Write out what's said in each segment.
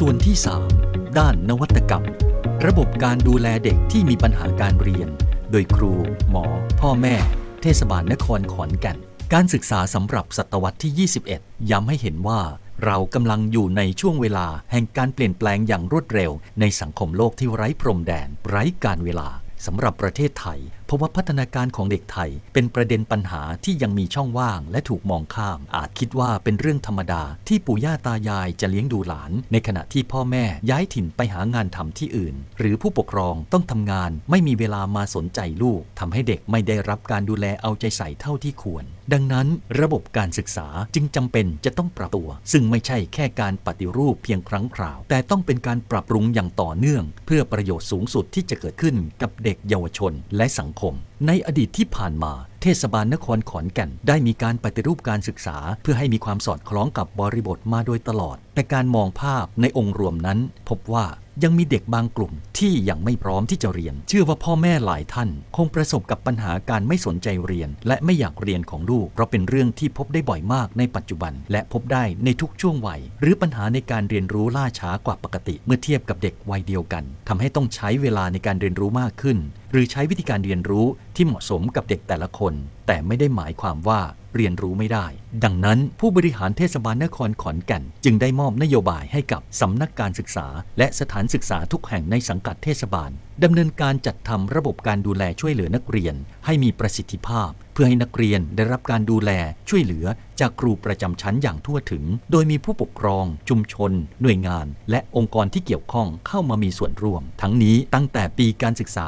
ส่วนที่ 3 ด้านนวัตกรรม ระบบการดูแลเด็กที่มีปัญหาการเรียน โดยครู หมอ พ่อแม่ เทศบาลนครขอนแก่น การศึกษาสำหรับศตวรรษที่ 21 ย้ำให้เห็นว่าเรากำลังอยู่ในช่วงเวลาแห่งการเปลี่ยนแปลงอย่างรวดเร็ว ในสังคมโลกที่ไร้พรมแดน ไร้การเวลาสำหรับประเทศไทย เพราะว่าพัฒนาการของเด็กไทย เป็นประเด็นปัญหาที่ยังมีช่องว่างและถูกมองข้าม อาจคิดว่าเป็นเรื่องธรรมดาที่ปู่ย่าตายายจะเลี้ยงดูหลาน ในขณะที่พ่อแม่ย้ายถิ่นไปหางานทำที่อื่น หรือผู้ปกครองต้องทำงานไม่มีเวลามาสนใจลูกทำให้เด็กไม่ได้รับการดูแลเอาใจใส่เท่าที่ควร ดังนั้นระบบการศึกษาจึงจำเป็นจะต้องปรับตัว ซึ่งไม่ใช่แค่การปฏิรูปเพียงครั้งคราว แต่ต้องเป็นการปรับปรุงอย่างต่อเนื่อง เพื่อประโยชน์สูงสุดที่จะเกิดขึ้นกับเด็กเยาวชน และสังคมในอดีตที่ผ่านมา เทศบาลนครขอนแก่น ได้มีการปฏิรูปการศึกษา เพื่อให้มีความสอดคล้องกับบริบทมาโดยตลอด แต่การมองภาพในองค์รวมนั้น พบว่า ยังมีเด็กบางกลุ่มที่ยังไม่พร้อมที่จะเรียน เชื่อว่าพ่อแม่หลายท่าน คงประสบกับปัญหาการไม่สนใจเรียน และไม่อยากเรียนของลูก เพราะเป็นเรื่องที่พบได้บ่อยมากในปัจจุบัน และพบได้ในทุกช่วงวัย หรือปัญหาในการเรียนรู้ล่าช้ากว่าปกติ เมื่อเทียบกับเด็กวัยเดียวกันทำให้ต้องใช้เวลาในการเรียนรู้มากขึ้น หรือใช้วิธีการเรียนรู้ที่เหมาะสมกับเด็กแต่ละคน แต่ไม่ได้หมายความว่า เรียนรู้ไม่ได้ ดังนั้นผู้บริหารเทศบาลนครขอนแก่น จึงได้มอบนโยบายให้กับสำนักการศึกษา และสถานศึกษาทุกแห่งในสังกัดเทศบาลดำเนินการจัดทำระบบการดูแลช่วยเหลือนักเรียน ให้มีประสิทธิภาพ พื่อให้นักเรียนได้รับการดูแลช่วยเหลือจากครูประจำชั้นอย่างทั่วถึง โดยมีผู้ปกครอง ชุมชน หน่วยงาน และองค์กรที่เกี่ยวข้องเข้ามามีส่วนร่วม ทั้งนี้ตั้งแต่ปีการศึกษา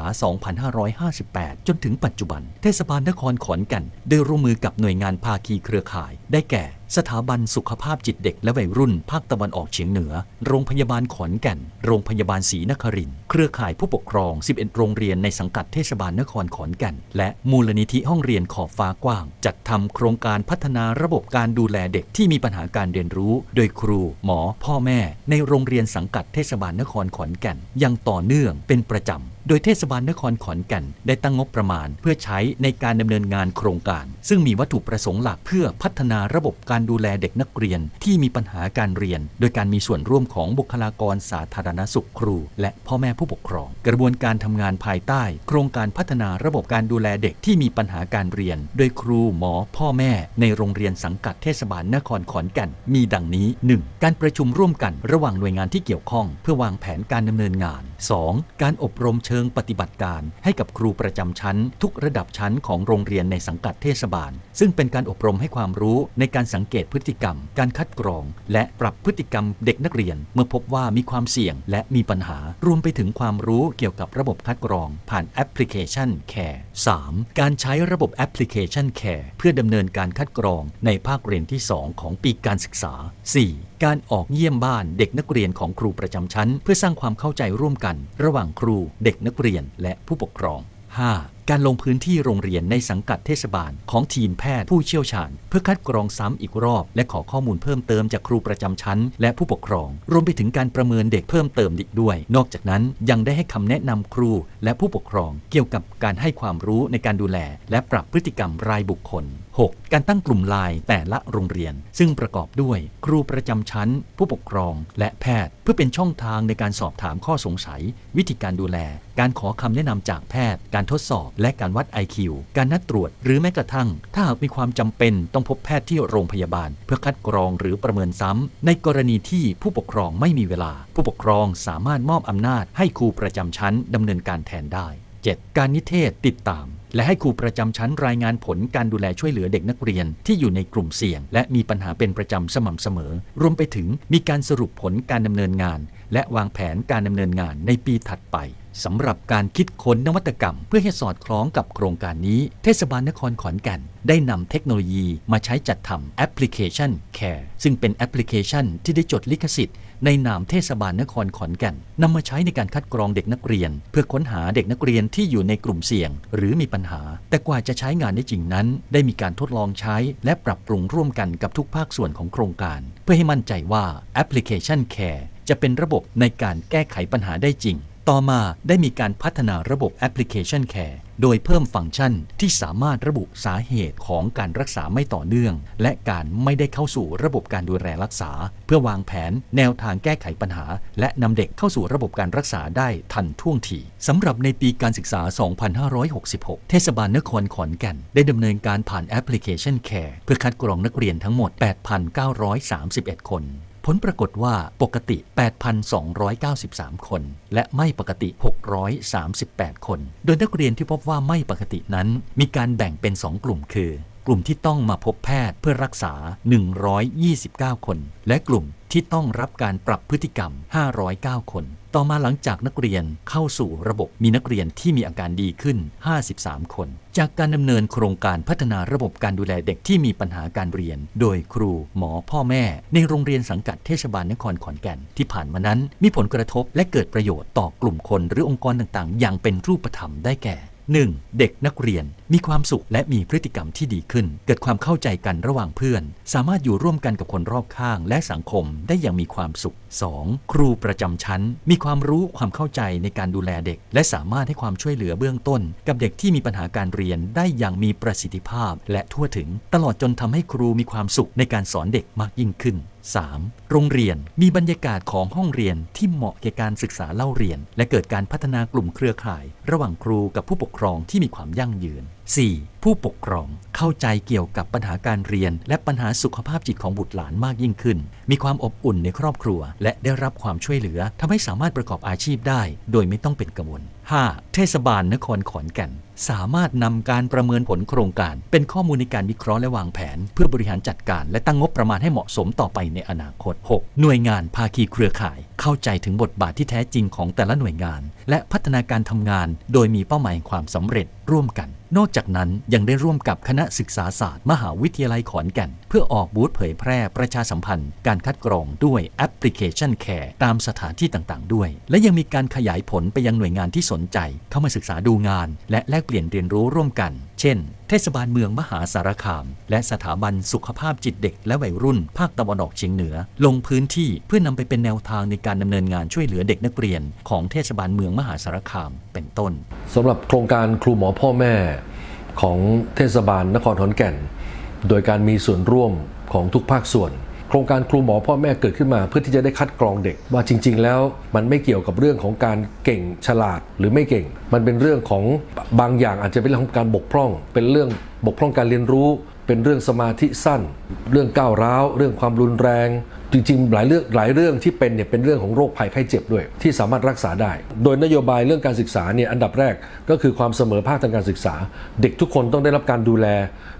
2558 จนถึงปัจจุบัน เทศบาลนครขอนแก่นได้ร่วมมือกับหน่วยงานภาคีเครือข่าย ได้แก่ สถาบันสุขภาพจิตเด็กและวัยรุ่น ภาคตะวันออกเฉียงเหนือ โรงพยาบาลขอนแก่น โรงพยาบาลศรีนครินทร์เครือข่ายผู้ปกครอง 11 โรงเรียนในสังกัดเทศบาลนครขอนแก่น และมูลนิธิห้องเรียนขอบฟ้ากว้าง จัดทำโครงการพัฒนาระบบการดูแลเด็กที่มีปัญหาการเรียนรู้ โดยครู หมอ พ่อแม่ ในโรงเรียนสังกัดเทศบาลนครขอนแก่นอย่างต่อเนื่องเป็นประจำโดยเทศบาลนครขอนแก่นได้ตั้งงบประมาณ เพื่อใช้ในการดำเนินงานโครงการ ซึ่งมีวัตถุประสงค์หลักเพื่อพัฒนาระบบการดูแลเด็กนักเรียนที่มีปัญหาการเรียน โดยการมีส่วนร่วมของบุคลากรสาธารณสุขครู และพ่อแม่ผู้ปกครอง กระบวนการทำงานภายใต้ โครงการพัฒนาระบบการดูแลเด็กที่มีปัญหาการเรียน โดยครูหมอ พ่อแม่ ในโรงเรียนสังกัดเทศบาลนครขอนแก่นมีดังนี้ 1. การประชุมร่วมกันระหว่างหน่วยงานที่เกี่ยวข้อง เพื่อวางแผนการดำเนินงาน 2. การอบรมเชิงปฏิบัติการ ให้กับครูประจำชั้น ทุกระดับชั้นของโรงเรียนในสังกัดเทศบาล ซึ่งเป็นการอบรมให้ความรู้ในการสังเกตพฤติกรรม การคัดกรอง และปรับพฤติกรรมเด็กนักเรียน เมื่อพบว่ามีความเสี่ยงและมีปัญหา รวมไปถึงความรู้เกี่ยวกับระบบคัดกรอง ผ่านแอปพลิเคชัน Care 3. การใช้ระบบแอปพลิเคชัน Care เพื่อดำเนินการคัดกรองในภาคเรียนที่ 2 ของปีการศึกษา 4. การออกเยี่ยมบ้านเด็กนักเรียนของครูประจำชั้น เพื่อสร้างความเข้าใจร่วมกัน ระหว่างครู เด็กนักเรียนและผู้ปกครอง 5. การลงพื้นที่โรงเรียนในสังกัดเทศบาลของทีมแพทย์ผู้เชี่ยวชาญ เพื่อคัดกรองซ้ำอีกรอบ และขอข้อมูลเพิ่มเติมจากครูประจำชั้น และผู้ปกครอง รวมไปถึงการประเมินเด็กเพิ่มเติมอีกด้วย นอกจากนั้นยังได้ให้คำแนะนำครูและผู้ปกครอง เกี่ยวกับการให้ความรู้ในการดูแล และปรับพฤติกรรมรายบุคคล 6. การตั้งกลุ่มไลน์แต่ละโรงเรียน ซึ่งประกอบด้วย ครูประจำชั้น ผู้ปกครอง และแพทย์ เพื่อเป็นช่องทางในการสอบถามข้อสงสัย วิธีการดูแล การขอคำแนะนำจากแพทย์ การทดสอบและการวัด IQ การนัดตรวจ หรือแม้กระทั่ง ถ้าหากมีความจำเป็นต้องพบแพทย์ที่โรงพยาบาล เพื่อคัดกรองหรือประเมินซ้ำในกรณีที่ผู้ปกครองไม่มีเวลา ผู้ปกครองสามารถมอบอำนาจ ให้ครูประจำชั้นดำเนินการแทนได้ 7. การนิเทศติดตาม และให้ครูประจำชั้นรายงานผลการดูแลช่วยเหลือเด็กนักเรียนที่อยู่ในกลุ่มเสี่ยง และมีปัญหาเป็นประจำสม่ำเสมอ รวมไปถึงมีการสรุปผลการดำเนินงาน และวางแผนการดำเนินงานในปีถัดไป สำหรับการคิดค้นนวัตกรรม เพื่อให้สอดคล้องกับโครงการนี้ เทศบาลนครขอนแก่น ได้นำเทคโนโลยีมาใช้จัดทำแอปพลิเคชัน Care ซึ่งเป็นแอปพลิเคชันที่ได้จดลิขสิทธิ์ในนามเทศบาลนครขอนแก่นนำมาใช้ในการคัดกรองเด็กนักเรียน เพื่อค้นหาเด็กนักเรียนที่อยู่ในกลุ่มเสี่ยง หรือมีปัญหา แต่กว่าจะใช้งานได้จริงนั้น ได้มีการทดลองใช้ และปรับปรุงร่วมกันกับทุกภาคส่วนของโครงการ เพื่อให้มั่นใจว่าแอปพลิเคชัน Care จะเป็นระบบในการแก้ไขปัญหาได้จริง ต่อมาได้มีการพัฒนาระบบแอปพลิเคชัน Care โดยเพิ่มฟังก์ชันที่สามารถระบุสาเหตุของการรักษาไม่ต่อเนื่อง และการไม่ได้เข้าสู่ระบบการดูแลรักษา เพื่อวางแผนแนวทางแก้ไขปัญหา และนำเด็กเข้าสู่ระบบการรักษาได้ทันท่วงทีสำหรับในปีการศึกษา 2566 เทศบาลนครขอนแก่น ได้ดำเนินการผ่านแอปพลิเคชัน Care เพื่อคัดกรองนักเรียนทั้งหมด 8,931 คน ผลปรากฏว่าปกติ 8,293 คน และไม่ปกติ 638 คน โดยนักเรียนที่พบว่าไม่ปกตินั้น มีการแบ่งเป็น 2 กลุ่มคือ กลุ่มที่ต้องมาพบแพทย์เพื่อรักษา 129 คน และกลุ่มที่ต้องรับการปรับพฤติกรรม 509 คน ต่อมาหลังจากนักเรียนเข้าสู่ระบบมีนักเรียนที่มีอาการดีขึ้น 53 คน จากการดำเนินโครงการพัฒนาระบบการดูแลเด็กที่มีปัญหาการเรียน โดยครูหมอพ่อแม่ ในโรงเรียนสังกัดเทศบาลนครขอนแก่นที่ผ่านมานั้น มีผลกระทบและเกิดประโยชน์ต่อกลุ่มคนหรือองค์กรต่างๆ อย่างเป็นรูปธรรมได้แก่ 1. เด็กนักเรียนมีความสุขและมีพฤติกรรมที่ดีขึ้น เกิดความเข้าใจกันระหว่างเพื่อน สามารถอยู่ร่วมกันกับคนรอบข้างและสังคมได้อย่างมีความสุข 2. ครูประจำชั้น มีความรู้ความเข้าใจในการดูแลเด็ก และสามารถให้ความช่วยเหลือเบื้องต้น กับเด็กที่มีปัญหาการเรียนได้อย่างมีประสิทธิภาพและทั่วถึง ตลอดจนทำให้ครูมีความสุขในการสอนเด็กมากยิ่งขึ้น 3. โรงเรียนมีบรรยากาศของห้องเรียนที่เหมาะแก่การศึกษาเล่าเรียน และเกิดการพัฒนากลุ่มเครือข่าย ระหว่างครูกับผู้ปกครองที่มีความยั่งยืน 4. ผู้ปกครองเข้าใจเกี่ยวกับปัญหาการเรียน และปัญหาสุขภาพจิตของบุตรหลานมากยิ่งขึ้น มีความอบอุ่นในครอบครัว และได้รับความช่วยเหลือทำให้สามารถประกอบอาชีพได้ โดยไม่ต้องเป็นกังวล 5. เทศบาลนครขอนแก่น สามารถนำการประเมินผลโครงการ เป็นข้อมูลในการวิเคราะห์และวางแผน เพื่อบริหารจัดการ และตั้งงบประมาณให้เหมาะสมต่อไปในอนาคต 6. หน่วยงานภาคีเครือข่าย เข้าใจถึงบทบาทที่แท้จริงของแต่ละหน่วยงาน และพัฒนาการทำงาน โดยมีเป้าหมายความสำเร็จร่วมกัน นอกจากนั้นยังได้ร่วมกับคณะศึกษาศาสตร์ มหาวิทยาลัยขอนแก่น เพื่อออกบูธเผยแพร่ประชาสัมพันธ์ การคัดกรองด้วยแอปพลิเคชัน Care ตามสถานที่ต่างๆ ด้วย และยังมีการขยายผลไปยังหน่วยงานที่สนใจ เข้ามาศึกษาดูงาน และแลกเปลี่ยนเรียนรู้ร่วมกัน เช่น เทศบาลเมืองมหาสารคาม และสถาบันสุขภาพจิตเด็กและวัยรุ่น ภาคตะวันออกเฉียงเหนือ ลงพื้นที่เพื่อนำไปเป็นแนวทางในการดำเนินงานช่วยเหลือเด็กนักเรียน ของเทศบาลเมืองมหาสารคามเป็นต้นสำหรับโครงการครูหมอพ่อแม่ของเทศบาลนครขอนแก่น โดยการมีส่วนร่วมของทุกภาคส่วน โครงการครูหมอพ่อแม่เกิดขึ้นมา เพื่อที่จะได้คัดกรองเด็ก ว่าจริง ๆ แล้วมันไม่เกี่ยวกับเรื่องของการเก่งฉลาดหรือไม่เก่ง มันเป็นเรื่องของบางอย่างอาจจะเป็นเรื่องของการบกพร่อง เป็นเรื่องบกพร่องการเรียนรู้ เป็นเรื่องสมาธิสั้น เรื่องก้าวร้าว เรื่องความรุนแรง จริง ๆ หลายเรื่องหลายเรื่องที่เป็นเนี่ยเป็นเรื่องของโรคภัยไข้เจ็บด้วย ที่สามารถรักษาได้ โดยนโยบายเรื่องการศึกษาเนี่ยอันดับแรกก็คือความเสมอภาคทางการศึกษา เด็กทุกคนต้องได้รับการดูแล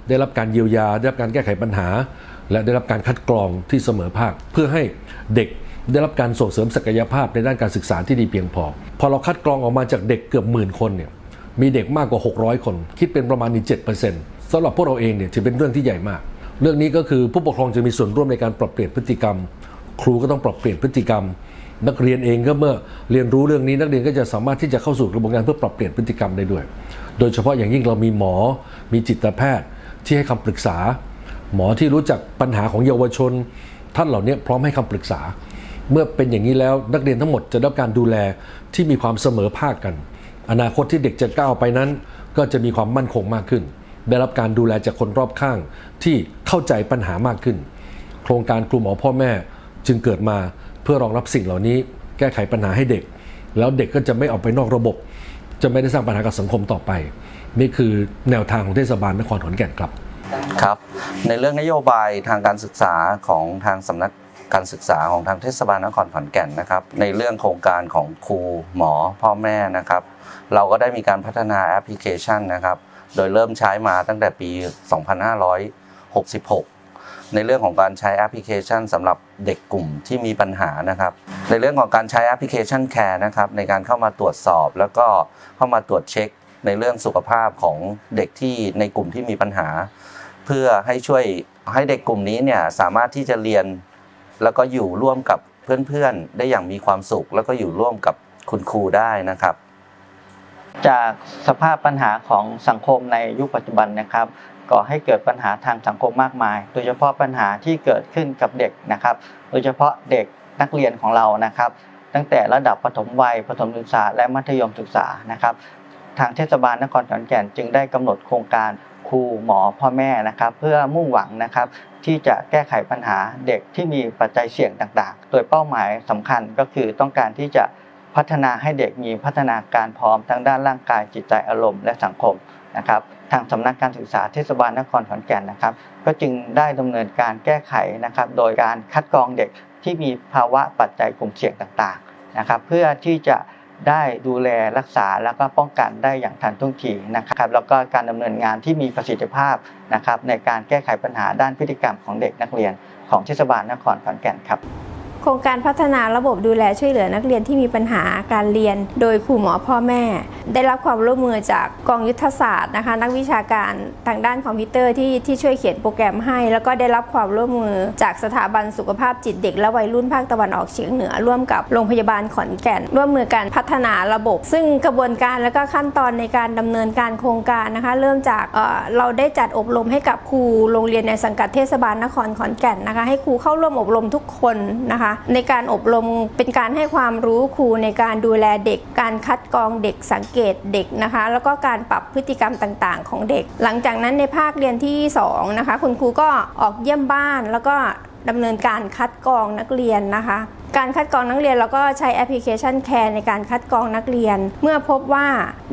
ได้รับการเยียวยา ได้รับการแก้ไขปัญหา และได้รับการคัดกรองที่เสมอภาค เพื่อให้เด็กได้รับการส่งเสริมศักยภาพในด้านการศึกษาที่ดีเพียงพอ พอเราคัดกรองออกมาจากเด็กเกือบหมื่นคนเนี่ยมีเด็กมากกว่า 600 คน คิดเป็นประมาณนี้7%สำหรับพวกเราเองเนี่ยถือเป็นเรื่องที่ใหญ่มาก เรื่องนี้ก็คือผู้ปกครองจะมีส่วนร่วมในการปรับเปลี่ยนพฤติกรรม ครูก็ต้องปรับเปลี่ยนพฤติกรรม นักเรียนเองก็เมื่อเรียนรู้เรื่องนี้นักเรียนก็จะสามารถที่จะเข้าสู่กระบวนการเพื่อปรับเปลี่ยนพฤติกรรมได้ด้วย โดยเฉพาะอย่างยิ่งเรามีหมอ มีจิตแพทย์ที่ให้คำปรึกษา หมอที่รู้จักปัญหาของเยาวชน ท่านเหล่านี้พร้อมให้คำปรึกษา เมื่อเป็นอย่างนี้แล้วนักเรียนทั้งหมดจะได้รับการดูแลที่มีความเสมอภาคกัน อนาคตที่เด็กจะก้าวไปนั้น ก็จะมีความมั่นคงมากขึ้น ได้รับการดูแลจากคนรอบข้างที่เข้าใจปัญหามากขึ้น โครงการครูหมอพ่อแม่จึงเกิดมาเพื่อรองรับสิ่งเหล่านี้ แก้ไขปัญหาให้เด็ก แล้วเด็กก็จะไม่ออกไปนอกระบบ จะไม่ได้สร้างปัญหากับสังคมต่อไป นี่คือแนวทางของเทศบาลนครขอนแก่นครับ ครับ ในเรื่องนโยบายทางการศึกษาของทางสำนักการศึกษาของทางเทศบาลนครขอนแก่นนะครับ ในเรื่องโครงการของครูหมอพ่อแม่นะครับ เราก็ได้มีการพัฒนาแอปพลิเคชันนะครับ โดยเริ่มใช้มาตั้งแต่ปี 2566 ในเรื่องของการใช้แอปพลิเคชันสำหรับเด็กกลุ่มที่มีปัญหานะครับ ในเรื่องของการใช้แอปพลิเคชันแคร์นะครับในการเข้ามาตรวจสอบ แล้วก็เข้ามาตรวจเช็ค ในเรื่องสุขภาพของเด็กที่ในกลุ่มที่มีปัญหา เพื่อให้ช่วยให้เด็กกลุ่มนี้เนี่ยสามารถที่จะเรียน แล้วก็อยู่ร่วมกับเพื่อนๆ ได้อย่างมีความสุข แล้วก็อยู่ร่วมกับคุณครูได้นะครับ จากสภาพปัญหาของสังคมในยุคปัจจุบันนะครับก่อให้เกิดปัญหาทางสังคมมากมาย โดยเฉพาะปัญหาที่เกิดขึ้นกับเด็กนะครับ โดยเฉพาะเด็กนักเรียนของเรานะครับ ตั้งแต่ระดับปฐมวัยประถมศึกษาและมัธยมศึกษานะครับ ทางเทศบาลนครขอนแก่นจึงได้กำหนดโครงการครูหมอพ่อแม่นะครับเพื่อมุ่งหวังนะครับที่จะแก้ไขปัญหาเด็กที่มีปัจจัยเสี่ยงต่างๆ โดยเป้าหมายสำคัญก็คือต้องการที่จะพัฒนาให้เด็กมีพัฒนาการพร้อมทั้งด้านร่างกายจิตใจอารมณ์และสังคมนะครับทางสำนักการศึกษาเทศบาลนครขอนแก่นนะครับ ก็จึงได้ดำเนินการแก้ไขนะครับ โดยการคัดกรองเด็กที่มีภาวะปัจจัยกลุ่มเสี่ยงต่างๆนะครับ เพื่อที่จะ ได้ดูแลรักษาแล้วก็ป้องกันได้อย่างทันท่วงทีนะครับแล้วก็การดำเนินงานที่มีประสิทธิภาพนะครับในการแก้ไขปัญหาด้านพฤติกรรมของเด็กนักเรียนของเทศบาลนครขอนแก่นครับ โครงการพัฒนาระบบดูแลช่วยเหลือนักเรียนที่มีปัญหาการเรียน โดยครูหมอพ่อแม่ ได้รับความร่วมมือจากกองยุทธศาสตร์นะคะ นักวิชาการทางด้านคอมพิวเตอร์ที่ที่ช่วยเขียนโปรแกรมให้ แล้วก็ได้รับความร่วมมือจากสถาบันสุขภาพจิตเด็กและวัยรุ่นภาคตะวันออกเฉียงเหนือ ร่วมกับโรงพยาบาลขอนแก่น ร่วมมือการพัฒนาระบบ ซึ่งกระบวนการและก็ขั้นตอนในการดำเนินการโครงการนะคะ เริ่มจากเเราได้จัดอบรมให้กับครูโรงเรียนในสังกัดเทศบาลนครขอนแก่นนะคะ ให้ครูเข้าร่วมอบรมทุกคนนะคะในการอบรมเป็นการให้ความรู้ครูในการดูแลเด็ก การคัดกรองเด็กสังเกตเด็กนะคะ แล้วก็การปรับพฤติกรรมต่างๆ ของเด็ก หลังจากนั้นในภาคเรียนที่สองนะคะคุณครูก็ออกเยี่ยมบ้านแล้วก็ดำเนินการคัดกรองนักเรียนนะคะการคัดกรองนักเรียนเราก็ใช้แอปพลิเคชันแคร์ในการคัดกรองนักเรียน เมื่อพบว่า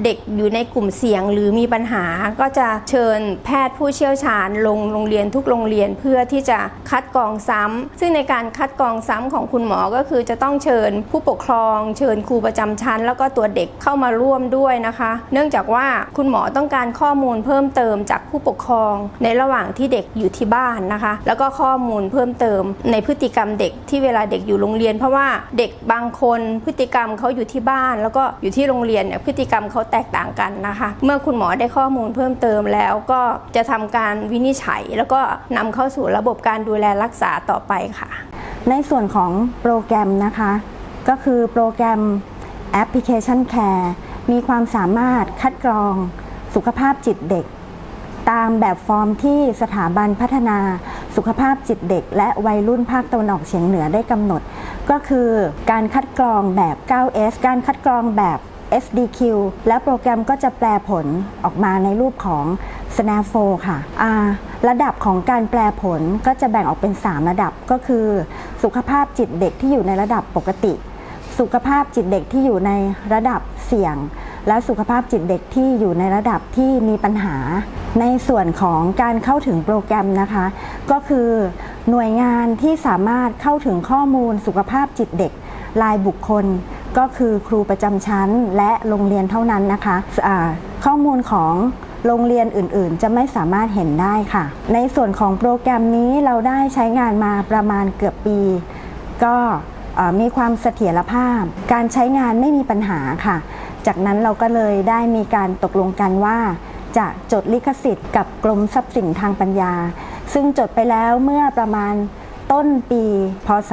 เด็กอยู่ในกลุ่มเสี่ยงหรือมีปัญหา ก็จะเชิญแพทย์ผู้เชี่ยวชาญลงโรงเรียนทุกโรงเรียนเพื่อที่จะคัดกรองซ้ำซึ่งในการคัดกรองซ้ำของคุณหมอก็คือจะต้องเชิญผู้ปกครอง เชิญครูประจำชั้น แล้วก็ตัวเด็กเข้ามาร่วมด้วยนะคะ เนื่องจากว่าคุณหมอต้องการข้อมูลเพิ่มเติมจากผู้ปกครอง ในระหว่างที่เด็กอยู่ที่บ้านนะคะ แล้วก็ข้อมูลเพิ่มเติมในพฤติกรรมเด็กที่เวลาเด็กอยู่โรงเรียนเพราะว่าเด็กบางคนพฤติกรรมเขาอยู่ที่บ้าน แล้วก็อยู่ที่โรงเรียนเนี่ยพฤติกรรมเขาแตกต่างกันนะคะ เมื่อคุณหมอได้ข้อมูลเพิ่มเติมแล้วก็จะทำการวินิจฉัย แล้วก็นำเข้าสู่ระบบการดูแลรักษาต่อไปค่ะ ในส่วนของโปรแกรมนะคะ ก็คือโปรแกรมแอปพลิเคชันแคร์มีความสามารถคัดกรองสุขภาพจิตเด็ก ตามแบบฟอร์มที่สถาบันพัฒนา สุขภาพจิตเด็ก และวัยรุ่นภาคตะวันออกเฉียงเหนือได้กำหนด ก็คือการคัดกรองแบบ 9S การคัดกรองแบบ SDQ และโปรแกรมก็จะแปลผลออกมาในรูปของ SNAP 4ค่ะะระดับของการแปลผลก็จะแบ่งออกเป็น 3 ระดับก็คือ สุขภาพจิตเด็กที่อยู่ในระดับปกติ สุขภาพจิตเด็กที่อยู่ในระดับเสี่ยง และสุขภาพจิตเด็กที่อยู่ในระดับที่มีปัญหา ในส่วนของการเข้าถึงโปรแกรมนะคะ ก็คือหน่วยงานที่สามารถเข้าถึงข้อมูลสุขภาพจิตเด็กรายบุคคล ก็คือครูประจำชั้นและโรงเรียนเท่านั้นนะคะอ่าข้อมูลของโรงเรียนอื่นๆ จะไม่สามารถเห็นได้ค่ะ ในส่วนของโปรแกรมนี้เราได้ใช้งานมาประมาณเกือบปี ก็มีความเสถียรภาพ การใช้งานไม่มีปัญหาค่ะ จากนั้นเราก็เลยได้มีการตกลงกันว่าจะจดลิขสิทธิ์กับกรมทรัพย์สินทางปัญญา ซึ่งจดไปแล้วเมื่อประมาณต้นปี พศ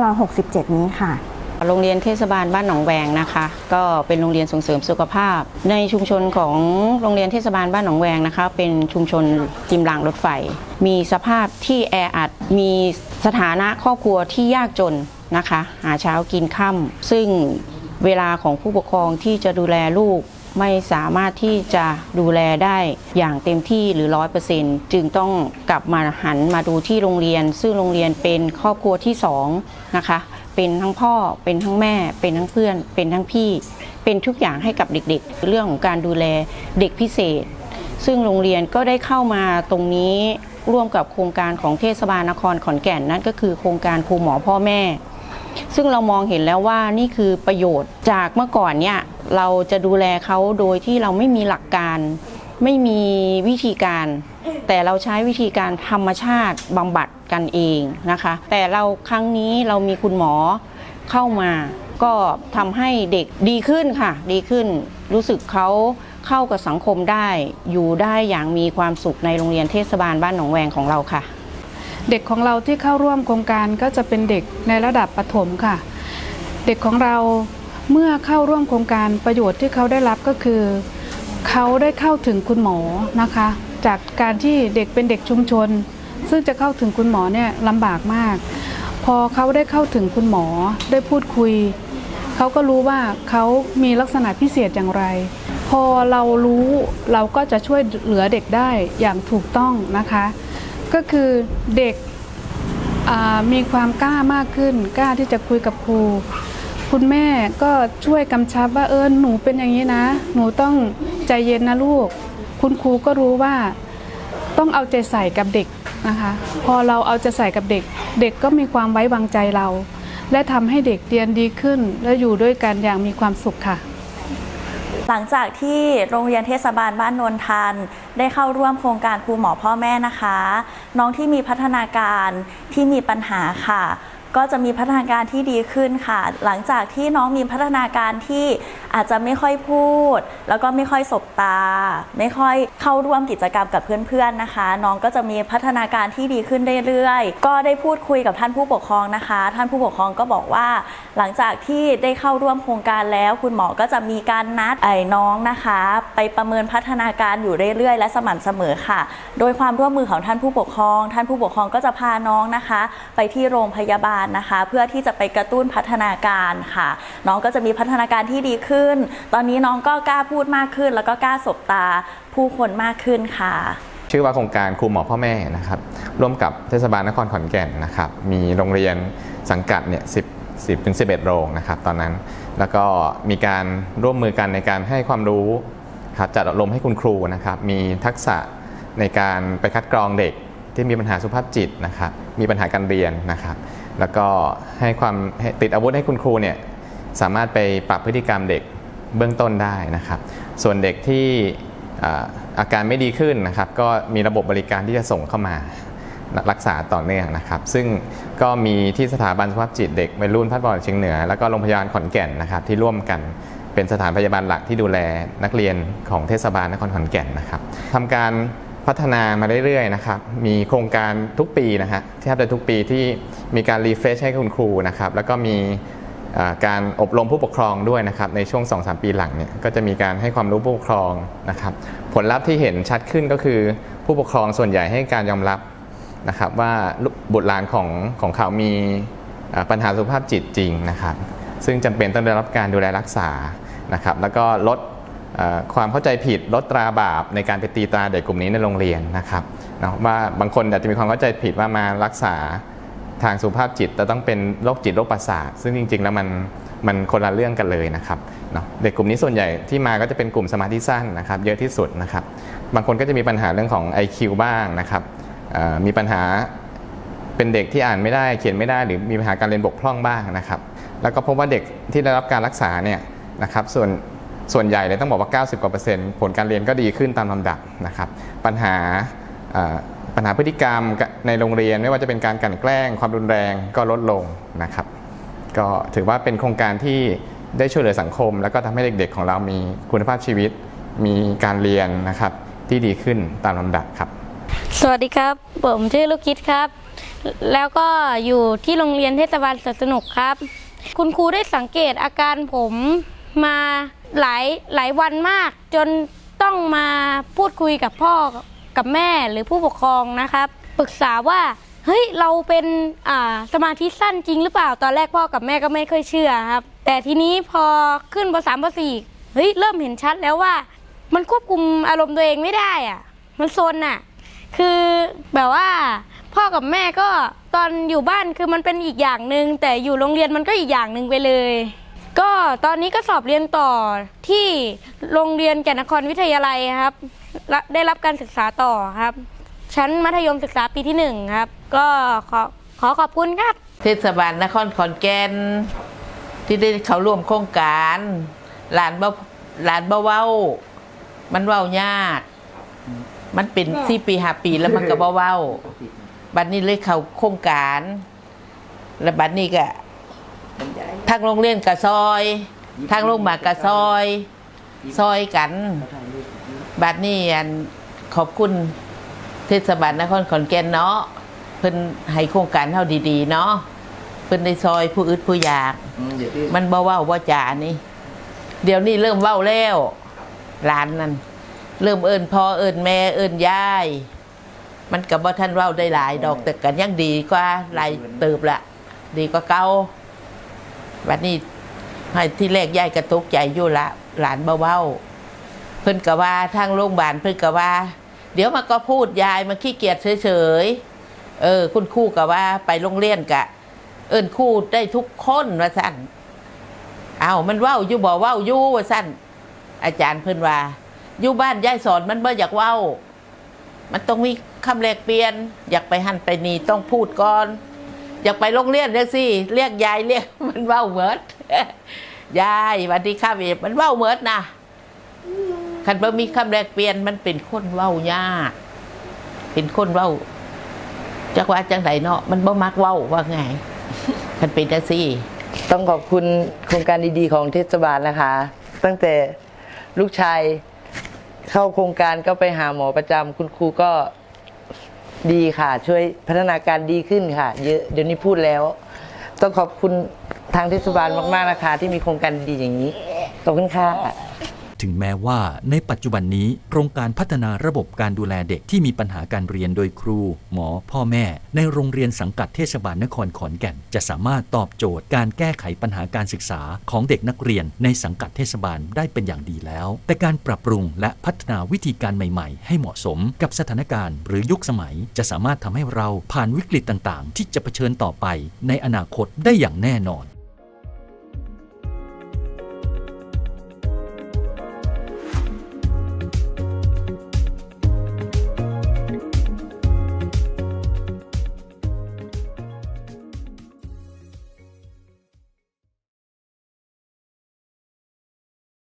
2567 นี้ค่ะ โรงเรียนเทศบาลบ้านหนองแวงนะคะ ก็เป็นโรงเรียนส่งเสริมสุขภาพ ในชุมชนของโรงเรียนเทศบาลบ้านหนองแวงนะคะ เป็นชุมชนริมรางรถไฟ มีสภาพที่แออัด มีสถานะครอบครัวที่ยากจนนะคะ หาเช้ากินค่ำซึ่ง เวลาของผู้ปกครองที่จะดูแลลูกไม่สามารถที่จะดูแลได้อย่างเต็มที่หรือร้อยเปอร์เซ็นต์จึงต้องกลับมาหันมาดูที่โรงเรียน ซึ่งโรงเรียนเป็นครอบครัวที่สองนะคะ เป็นทั้งพ่อเป็นทั้งแม่ เป็นทั้งเพื่อน เป็นทั้งพี่ เป็นทุกอย่างให้กับเด็กๆ เรื่องของการดูแลเด็กพิเศษ ซึ่งโรงเรียนก็ได้เข้ามาตรงนี้ร่วมกับโครงการของเทศบาลนครขอนแก่นนั่นก็คือโครงการครูหมอพ่อแม่ ซึ่งเรามองเห็นแล้วว่านี่คือประโยชน์จากเมื่อก่อนเนี่ยเราจะดูแลเขาโดยที่เราไม่มีหลักการ ไม่มีวิธีการ แต่เราใช้วิธีการธรรมชาติบำบัดกันเองนะคะ แต่เราครั้งนี้เรามีคุณหมอเข้ามา ก็ทำให้เด็กดีขึ้นค่ะ ดีขึ้นรู้สึกเขาเข้ากับสังคมได้ อยู่ได้อย่างมีความสุขในโรงเรียนเทศบาลบ้านหนองแวงของเราค่ะ เด็กของเราที่เข้าร่วมโครงการก็จะเป็นเด็กในระดับประถมค่ะ เด็กของเราเมื่อเข้าร่วมโครงการประโยชน์ที่เขาได้รับก็คือ เขาได้เข้าถึงคุณหมอนะคะ จากการที่เด็กเป็นเด็กชุมชน ซึ่งจะเข้าถึงคุณหมอเนี่ยลำบากมาก พอเขาได้เข้าถึงคุณหมอได้พูดคุย เขาก็รู้ว่าเขามีลักษณะพิเศษอย่างไรพพอเรารู้เราก็จะช่วยเหลือเด็กได้อย่างถูกต้องนะคะ ก็คือเด็กมีความกล้ามากขึ้น กล้าที่จะคุยกับครู คุณแม่ก็ช่วยกำชับว่าเออหนูเป็นอย่างนี้นะ หนูต้องใจเย็นนะลูก คุณครูก็รู้ว่าต้องเอาใจใส่กับเด็กนะคะ พอเราเอาใจใส่กับเด็ก เด็กก็มีความไว้วางใจเรา และทำให้เด็กเรียนดีขึ้น และอยู่ด้วยกันอย่างมีความสุขค่ะ หลังจากที่โรงเรียนเทศบาลบ้านนนทัน ได้เข้าร่วมโครงการครูหมอพ่อแม่นะคะ น้องที่มีพัฒนาการที่มีปัญหาค่ะ ก็จะมีพัฒนาการที่ดีขึ้นค่ะ หลังจากที่น้องมีพัฒนาการที่อาจจะไม่ค่อยพูด แล้วก็ไม่ค่อยสบตา ไม่ค่อยเข้าร่วมกิจกรรมกับเพื่อนๆนะคะ น้องก็จะมีพัฒนาการที่ดีขึ้นเรื่อยๆ ก็ได้พูดคุยกับท่านผู้ปกครองนะคะ ท่านผู้ปกครองก็บอกว่า หลังจากที่ได้เข้าร่วมโครงการแล้ว คุณหมอก็จะมีการนัดไอ้น้องนะคะ ไปประเมินพัฒนาการอยู่เรื่อยๆ และสม่ำเสมอค่ะ โดยความร่วมมือของท่านผู้ปกครอง ท่านผู้ปกครองก็จะพาน้องนะคะ ไปที่โรงพยาบาลนะคะ เพื่อที่จะไปกระตุ้นพัฒนาการค่ะ น้องก็จะมีพัฒนาการที่ดีขึ้น ตอนนี้น้องก็กล้าพูดมากขึ้น แล้วก็กล้าสบตาผู้คนมากขึ้นค่ะชื่อว่าโครงการครูหมอพ่อแม่นะครับร่วมกับเทศบาลนครขอนแก่นนะครับมีโรงเรียนสังกัดเนี่ย10 10ถึง11โรงนะครับตอนนั้น แล้วก็มีการร่วมมือกันในการให้ความรู้ครับจัดอบรมให้คุณครูนะครับมีทักษะในการไปคัดกรองเด็กที่มีปัญหาสุขภาพจิตนะครับมีปัญหาการเรียนนะครับ แล้วก็ให้ความติดอาวุธให้คุณครูเนี่ยสามารถไปปรับพฤติกรรมเด็กเบื้องต้นได้นะครับ ส่วนเด็กที่อาการไม่ดีขึ้นนะครับ ก็มีระบบบริการที่จะส่งเข้ามารักษาต่อเนื่องนะครับ ซึ่งก็มีที่สถาบันสุขภาพจิตเด็กวัยรุ่นพัฒน์บอลเชียงเหนือ แล้วก็โรงพยาบาลขอนแก่นนะครับ ที่ร่วมกันเป็นสถานพยาบาลหลักที่ดูแลนักเรียนของเทศบาลนครขอนแก่นนะครับทำการ พัฒนามาเรื่อยๆนะครับ มีโครงการทุกปีนะฮะแทบจะทุกปีที่มีการรีเฟรชให้คุณครูนะครับ แล้วก็มีการอบรมผู้ปกครองด้วยนะครับ ในช่วง 2-3 ปีหลังเนี่ยก็จะมีการให้ความรู้ผู้ปกครองนะครับ ผลลัพธ์ที่เห็นชัดขึ้นก็คือผู้ปกครองส่วนใหญ่ให้การยอมรับนะครับ ว่าบุตรหลานของของเขามีปัญหาสุขภาพจิตจริงนะครับ ซึ่งจำเป็นต้องได้รับการดูแลรักษานะครับ แล้วก็ลด ความเข้าใจผิดลดตราบาปในการไปตีตราเด็กกลุ่มนี้ในโรงเรียนนะครับนะว่าบางคนอาจจะมีความเข้าใจผิดว่ามารักษาทางสุขภาพจิตแต่ต้องเป็นโรคจิตโรคประสาท ซึ่งจริง ๆ แล้วมันมันคนละเรื่องกันเลยนะครับเนาะเด็กกลุ่มนี้ส่วนใหญ่ที่มาก็จะเป็นกลุ่มสมาธิสั้นนะครับ เยอะที่สุดนะครับ บางคนก็จะมีปัญหาเรื่องของ IQ บ้างนะครับมีปัญหาเป็นเด็กที่อ่านไม่ได้เขียนไม่ได้หรือมีปัญหาการเรียนบกพร่องบ้างนะครับ แล้วก็พบว่าเด็กที่ได้รับการรักษาเนี่ยนะครับส่วน ส่วนใหญ่เลยต้องบอกว่า 90กว่าเปอร์เซ็นต์ผลการเรียนก็ดีขึ้นตามลำดับนะครับ ปัญหาปัญหาพฤติกรรมในโรงเรียนไม่ว่าจะเป็นการกลั่นแกล้ง ความรุนแรงก็ลดลงนะครับ ก็ถือว่าเป็นโครงการที่ได้ช่วยเหลือสังคม แล้วก็ทำให้เด็กๆของเรามีคุณภาพชีวิต มีการเรียนนะครับที่ดีขึ้นตามลำดับครับ สวัสดีครับ ผมชื่อลูกคิดครับ แล้วก็อยู่ที่โรงเรียนเทศบาลสวนสนุกครับ คุณครูได้สังเกตอาการผมมา หลายหลายวันมาก จนต้องมาพูดคุยกับพ่อกับแม่หรือผู้ปกครองนะครับ ปรึกษาว่าเฮ้ยเราเป็นอ่าสมาธิสั้นจริงหรือเปล่าตอนแรกพ่อกับแม่ก็ไม่ค่อยเชื่อครับ แต่ทีนี้พอขึ้นปสามปสี่เฮ้ยเริ่มเห็นชัดแล้วว่า มันควบคุมอารมณ์ตัวเองไม่ได้อะมันโซนอะคือแบบว่า พ่อกับแม่ก็ตอนอยู่บ้านคือมันเป็นอีกอย่างหนึ่งแต่อยู่โรงเรียนมันก็อีกอย่างหนึ่งไปเลย ก็ตอนนี้ก็สอบเรียนต่อที่โรงเรียนแก่นนครวิทยาลัยครับและได้รับการศึกษาต่อครับ ชั้นมัธยมศึกษาปีที่หนึ่งครับ ก็ขอขอขอบคุณครับ เทศบาลนครขอนแก่นที่ได้เขาร่วมโครงการหลานบ่หลานบ่เว้า มันเว้ายาก มันเป็นสี่ปีห้าปีแล้วมันก็บ่เว้าบัดนี้เลยเขาโครงการ แล้วบัดนี้ก็ ทางโรงเรียนกับซอย ทางโรงพยาบาลกับซอย ซอยกัน บัดนี้อันขอบคุณเทศบาลนครขอนแก่นเนาะเพิ่นให้โครงการเฮาดีๆ เนาะเพิ่นได้ซอยผู้อึดผู้อยาก มันบ่เว้าบ่จานี่ เดี๋ยวนี้เริ่มเว้าแล้วหลานนั่นเริ่มเอิ้นพ่อเอิ้นแม่เอิ้นยาย มันก็บ่ทันเว้าได้หลายดอกแต่กันยังดีกว่าหลายเติบละดีกว่าเก่า บัดนี้ให้ที่แรกยายกระตุกใจอยู่ละหลานบ่เว้าเพิ่นก็ว่าทางโรงพยาบาลเพิ่นก็ว่า เดี๋ยวมาก็พูดยายมาขี้เกียจเฉยๆเออ คุณครูก็ว่าไปโรงเรียนกะ เอิ้นครูได้ทุกคนว่าสั่นเอามันเว้าอยู่บ่เว้าอยู่ว่าสั่นอาจารย์เพิ่นว่าอยู่บ้านยายสอนมันบ่อยากเว้า มันต้องมีคำแลกเปลี่ยน อยากไปหันไปนี่ต้องพูดก่อน อยากไปโรงเรียนเรียกสิเรียกยายเรียกมันเว้าเหมิดยายวันดีครับเอมันเว้าเหมิดนะคันบ่มีคำแลกเปลี่ยนมันเป็นคนเว้ายากเป็นคนเว้าจักว่าจังไดเนาะมันบ่มักเว้าว่าไงคันเป็นจังซี่ ต้องขอบคุณโครงการดีๆของเทศบาลนะคะ ตั้งแต่ลูกชายเข้าโครงการก็ไปหาหมอประจำคุณครูก็ ดีค่ะ ช่วยพัฒนาการดีขึ้นค่ะ เยอะเดี๋ยวนี้พูดแล้ว ต้องขอบคุณทางเทศบาลมาก ๆ นะคะ ที่มีโครงการดีๆอย่างนี้ ขอบคุณค่ะ ถึงแม้ว่าในปัจจุบันนี้โครงการพัฒนาระบบการดูแลเด็กที่มีปัญหาการเรียนโดยครู หมอ พ่อแม่ ในโรงเรียนสังกัดเทศบาลนครขอนแก่น จะสามารถตอบโจทย์การแก้ไขปัญหาการศึกษาของเด็กนักเรียนในสังกัดเทศบาลได้เป็นอย่างดีแล้ว แต่การปรับปรุงและพัฒนาวิธีการใหม่ ๆ ให้เหมาะสมกับสถานการณ์ หรือยุคสมัย จะสามารถทำให้เราผ่านวิกฤตต่างๆ ที่จะเผชิญต่อไป ในอนาคตได้อย่างแน่นอน